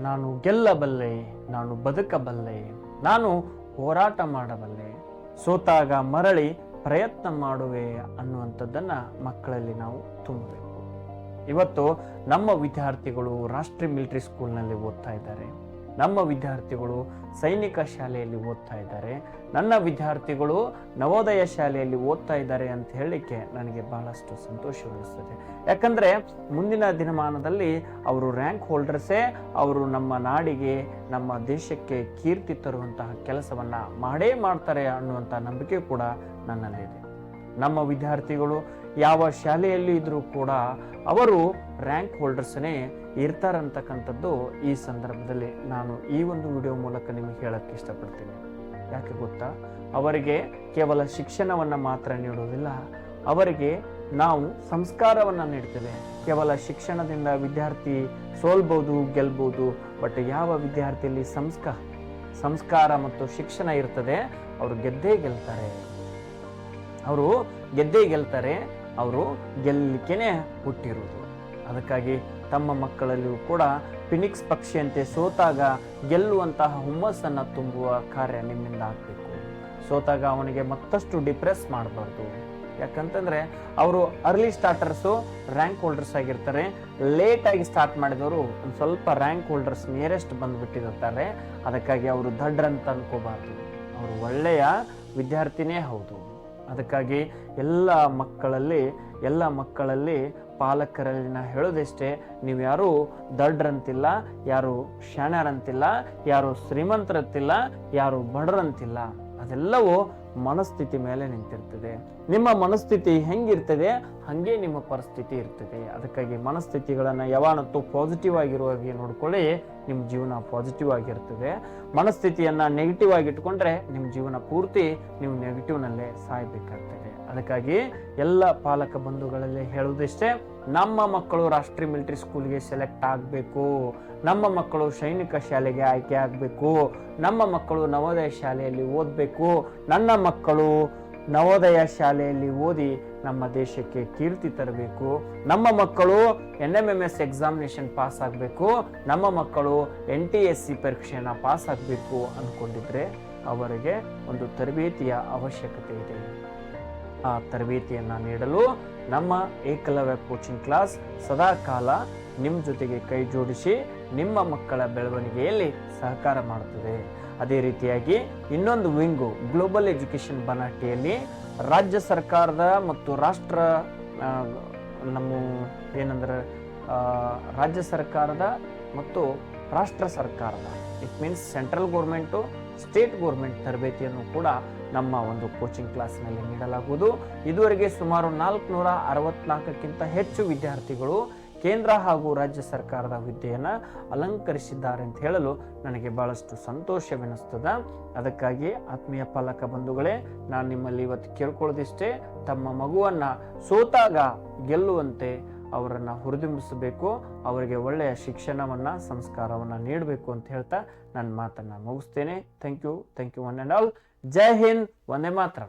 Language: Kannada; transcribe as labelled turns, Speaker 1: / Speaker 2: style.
Speaker 1: ನಾನು ಗೆಲ್ಲಬಲ್ಲೆ, ನಾನು ಬದುಕಬಲ್ಲೆ, ನಾನು ಹೋರಾಟ ಮಾಡಬಲ್ಲೆ, ಸೋತಾಗ ಮರಳಿ ಪ್ರಯತ್ನ ಮಾಡುವೆ ಅನ್ನುವಂಥದ್ದನ್ನು ಮಕ್ಕಳಲ್ಲಿ ನಾವು ತುಂಬಬೇಕು. ಇವತ್ತು ನಮ್ಮ ವಿದ್ಯಾರ್ಥಿಗಳು ರಾಷ್ಟ್ರೀಯ ಮಿಲಿಟರಿ ಸ್ಕೂಲ್ನಲ್ಲಿ ಓದ್ತಾ ಇದ್ದಾರೆ. ನಮ್ಮ ವಿದ್ಯಾರ್ಥಿಗಳು ಸೈನಿಕ ಶಾಲೆಯಲ್ಲಿ ಓದ್ತಾ ಇದ್ದಾರೆ. ನನ್ನ ವಿದ್ಯಾರ್ಥಿಗಳು ನವೋದಯ ಶಾಲೆಯಲ್ಲಿ ಓದ್ತಾ ಇದ್ದಾರೆ ಅಂತ ಹೇಳಲಿಕ್ಕೆ ನನಗೆ ಬಹಳಷ್ಟು ಸಂತೋಷವೆನಿಸ್ತದೆ ಯಾಕಂದರೆ ಮುಂದಿನ ದಿನಮಾನದಲ್ಲಿ ಅವರು ರ್ಯಾಂಕ್ ಹೋಲ್ಡರ್ಸೇ ಅವರು ನಮ್ಮ ನಾಡಿಗೆ, ನಮ್ಮ ದೇಶಕ್ಕೆ ಕೀರ್ತಿ ತರುವಂತಹ ಕೆಲಸವನ್ನು ಮಾಡೇ ಮಾಡ್ತಾರೆ ಅನ್ನುವಂಥ ನಂಬಿಕೆ ಕೂಡ ನನ್ನಲ್ಲಿದೆ. ನಮ್ಮ ವಿದ್ಯಾರ್ಥಿಗಳು ಯಾವ ಶಾಲೆಯಲ್ಲಿ ಇದ್ರೂ ಕೂಡ ಅವರು ರ್ಯಾಂಕ್ ಹೋಲ್ಡರ್ಸ್ನೇ ಇರ್ತಾರಂತಕ್ಕಂಥದ್ದು ಈ ಸಂದರ್ಭದಲ್ಲಿ ನಾನು ಈ ಒಂದು ವಿಡಿಯೋ ಮೂಲಕ ನಿಮಗೆ ಹೇಳಕ್ಕೆ ಇಷ್ಟಪಡ್ತೀನಿ. ಯಾಕೆ ಗೊತ್ತಾ? ಅವರಿಗೆ ಕೇವಲ ಶಿಕ್ಷಣವನ್ನು ಮಾತ್ರ ನೀಡುವುದಿಲ್ಲ. ಅವರಿಗೆ ನಾವು ಸಂಸ್ಕಾರವನ್ನು ನೀಡ್ತೇವೆ. ಕೇವಲ ಶಿಕ್ಷಣದಿಂದ ವಿದ್ಯಾರ್ಥಿ ಸೋಲ್ಬೋದು, ಗೆಲ್ಬೋದು ಬಟ್ ಯಾವ ವಿದ್ಯಾರ್ಥಿಯಲ್ಲಿ ಸಂಸ್ಕಾರ ಸಂಸ್ಕಾರ ಮತ್ತು ಶಿಕ್ಷಣ ಇರ್ತದೆ, ಅವರು ಗೆದ್ದೇ ಗೆಲ್ತಾರೆ. ಅವರು ಗೆದ್ದೇ ಗೆಲ್ತಾರೆ. ಅವರು ಗೆಲ್ಲಲಿಕ್ಕೇನೆ ಹುಟ್ಟಿರುವುದು. ಅದಕ್ಕಾಗಿ ತಮ್ಮ ಮಕ್ಕಳಲ್ಲಿಯೂ ಕೂಡ ಫಿನಿಕ್ಸ್ ಪಕ್ಷಿಯಂತೆ ಸೋತಾಗ ಗೆಲ್ಲುವಂತಹ ಹುಮ್ಮಸ್ಸನ್ನು ತುಂಬುವ ಕಾರ್ಯ ನಿಮ್ಮಿಂದ ಆಗಬೇಕು. ಸೋತಾಗ ಅವನಿಗೆ ಮತ್ತಷ್ಟು ಡಿಪ್ರೆಸ್ ಮಾಡಬಾರ್ದು. ಯಾಕಂತಂದರೆ ಅವರು ಅರ್ಲಿ ಸ್ಟಾರ್ಟರ್ಸು ರ್ಯಾಂಕ್ ಹೋಲ್ಡರ್ಸ್ ಆಗಿರ್ತಾರೆ. ಲೇಟಾಗಿ ಸ್ಟಾರ್ಟ್ ಮಾಡಿದವರು ಒಂದು ಸ್ವಲ್ಪ ರ್ಯಾಂಕ್ ಹೋಲ್ಡರ್ಸ್ ನಿಯರೆಸ್ಟ್ ಬಂದುಬಿಟ್ಟಿರ್ತಾರೆ ಅದಕ್ಕಾಗಿ ಅವರು ದಡ್ರಂತ ಅನ್ಕೋಬಾರ್ದು. ಅವರು ಒಳ್ಳೆಯ ವಿದ್ಯಾರ್ಥಿನೇ ಹೌದು. ಅದಕ್ಕಾಗಿ ಎಲ್ಲ ಮಕ್ಕಳಲ್ಲಿ ಎಲ್ಲ ಮಕ್ಕಳಲ್ಲಿ ಪಾಲಕರಲ್ಲಿ ನಾ ಹೇಳೋದಿಷ್ಟೇ, ನೀವು ಯಾರು ದಡ್ರಂತಿಲ್ಲ, ಯಾರು ಶಾಣ್ಯರಂತಿಲ್ಲ ಯಾರು ಶ್ರೀಮಂತರಂತಿಲ್ಲ, ಯಾರು ಬಡರಂತಿಲ್ಲ. ಅದೆಲ್ಲವೂ ಮನಸ್ಥಿತಿ ಮೇಲೆ ನಿಂತಿರ್ತದೆ. ನಿಮ್ಮ ಮನಸ್ಥಿತಿ ಹೆಂಗಿರ್ತದೆ, ಹಾಗೆ ನಿಮ್ಮ ಪರಿಸ್ಥಿತಿ ಇರ್ತದೆ. ಅದಕ್ಕಾಗಿ ಮನಸ್ಥಿತಿಗಳನ್ನು ಯಾವತ್ತೂ ಪಾಸಿಟಿವ್ ಆಗಿರುವ ಹಾಗೆ ನೋಡ್ಕೊಳ್ಳಿ, ನಿಮ್ಮ ಜೀವನ ಪಾಸಿಟಿವ್ ಆಗಿರ್ತದೆ. ಮನಸ್ಥಿತಿಯನ್ನು ನೆಗೆಟಿವ್ ಆಗಿ ಇಟ್ಕೊಂಡ್ರೆ ನಿಮ್ಮ ಜೀವನ ಪೂರ್ತಿ ನೀವು ನೆಗೆಟಿವ್ನಲ್ಲೇ ಸಾಯಬೇಕಾಗ್ತದೆ. ಅದಕ್ಕಾಗಿ ಎಲ್ಲ ಪಾಲಕ ಬಂಧುಗಳಲ್ಲಿ ಹೇಳುವುದಿಷ್ಟೇ ನಮ್ಮ ಮಕ್ಕಳು ರಾಷ್ಟ್ರೀಯ ಮಿಲಿಟರಿ ಸ್ಕೂಲ್ಗೆ ಸೆಲೆಕ್ಟ್ ಆಗಬೇಕು. ನಮ್ಮ ಮಕ್ಕಳು ಸೈನಿಕ ಶಾಲೆಗೆ ಆಯ್ಕೆ ಆಗಬೇಕು. ನಮ್ಮ ಮಕ್ಕಳು ನವೋದಯ ಶಾಲೆಯಲ್ಲಿ ಓದಬೇಕು. ನನ್ನ ಮಕ್ಕಳು ನವೋದಯ ಶಾಲೆಯಲ್ಲಿ ಓದಿ ನಮ್ಮ ದೇಶಕ್ಕೆ ಕೀರ್ತಿ ತರಬೇಕು. ನಮ್ಮ ಮಕ್ಕಳು N M M S examination pass ಆಗಬೇಕು. ನಮ್ಮ ಮಕ್ಕಳು ಎನ್ ಟಿ ಎಸ್ ಸಿ ಪರೀಕ್ಷೆಯನ್ನು ಪಾಸ್ ಆಗಬೇಕು ಅಂದ್ಕೊಂಡಿದ್ರೆ ಅವರಿಗೆ ಒಂದು ತರಬೇತಿಯ ಅವಶ್ಯಕತೆ ಇದೆ. ಆ ತರಬೇತಿಯನ್ನು ನೀಡಲು ನಮ್ಮ ಏಕಲವ್ಯ ಕೋಚಿಂಗ್ ಕ್ಲಾಸ್ ಸದಾ ಕಾಲ ನಿಮ್ಮ ಜೊತೆಗೆ ಕೈ ಜೋಡಿಸಿ ನಿಮ್ಮ ಮಕ್ಕಳ ಬೆಳವಣಿಗೆಯಲ್ಲಿ ಸಹಕಾರ ಮಾಡುತ್ತದೆ. ಅದೇ ರೀತಿಯಾಗಿ ಇನ್ನೊಂದು ವಿಂಗು ಗ್ಲೋಬಲ್ ಎಜುಕೇಷನ್ ಬನಾಟಿಯಲ್ಲಿ ರಾಜ್ಯ ಸರ್ಕಾರದ ಮತ್ತು ರಾಷ್ಟ್ರ ನಮ್ಮ ಏನಂದ್ರೆ ರಾಜ್ಯ ಸರ್ಕಾರದ ಮತ್ತು ರಾಷ್ಟ್ರ ಸರ್ಕಾರದ. It means central government state government ತರಬೇತಿಯನ್ನು ಕೂಡ ನಮ್ಮ ಒಂದು ಕೋಚಿಂಗ್ ಕ್ಲಾಸ್ನಲ್ಲಿ ನೀಡಲಾಗುವುದು. ಇದುವರೆಗೆ ಸುಮಾರು ನಾಲ್ಕುನೂರ ಅರವತ್ನಾಲ್ಕಕ್ಕಿಂತ ಹೆಚ್ಚು ವಿದ್ಯಾರ್ಥಿಗಳು ಕೇಂದ್ರ ಹಾಗೂ ರಾಜ್ಯ ಸರ್ಕಾರದ ಹುದ್ದೆಯನ್ನು ಅಲಂಕರಿಸಿದ್ದಾರೆ ಅಂತ ಹೇಳಲು ನನಗೆ ಬಹಳಷ್ಟು ಸಂತೋಷವೆನಿಸ್ತದೆ. ಅದಕ್ಕಾಗಿ ಆತ್ಮೀಯ ಪಾಲಕ ಬಂಧುಗಳೇ, ನಾನು ನಿಮ್ಮಲ್ಲಿ ಇವತ್ತು ಕೇಳ್ಕೊಳ್ಳೋದಿಷ್ಟೇ, ತಮ್ಮ ಮಗುವನ್ನು ಸೋತಾಗ ಗೆಲ್ಲುವಂತೆ ಅವರನ್ನು ಹುರಿದುಂಬಿಸಬೇಕು, ಅವರಿಗೆ ಒಳ್ಳೆಯ ಶಿಕ್ಷಣವನ್ನು, ಸಂಸ್ಕಾರವನ್ನು ನೀಡಬೇಕು ಅಂತ ಹೇಳ್ತಾ ನನ್ನ ಮಾತನ್ನು ಮುಗಿಸ್ತೇನೆ. Thank you thank you one and all Jai Hind ಒಂದೇ ಮಾತ್ರ.